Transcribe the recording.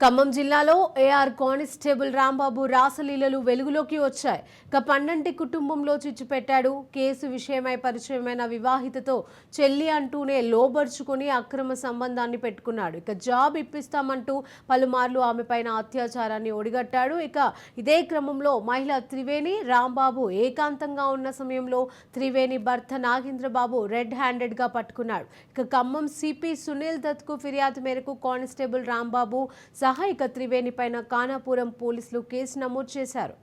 ఖమ్మం జిల్లాలో AR constable Rambabu రాసలీలలు వెలుగులోకి వచ్చాయి. ఇక పన్నంటి కుటుంబంలో చిచ్చుపెట్టాడు కేసు విషయమై పరిచయమైన వివాహితతో చెల్లి అంటూనే లోబర్చుకుని అక్రమ సంబంధాన్ని పెట్టుకున్నాడు. ఇక జాబ్ ఇప్పిస్తామంటూ పలుమార్లు ఆమెపైన అత్యాచారాన్ని ఒడిగట్టాడు. ఇక ఇదే క్రమంలో మహిళ త్రివేణి రాంబాబు ఏకాంతంగా ఉన్న సమయంలో త్రివేణి భర్త నాగేంద్రబాబు రెడ్ హ్యాండెడ్గా పట్టుకున్నాడు. ఇక ఖమ్మం సిపి సునీల్ దత్కు ఫిర్యాదు మేరకు కానిస్టేబుల్ రాంబాబు సహాయక త్రివేణి పైన కానాపురం పోలీసులు కేసు నమోదు చేశారు.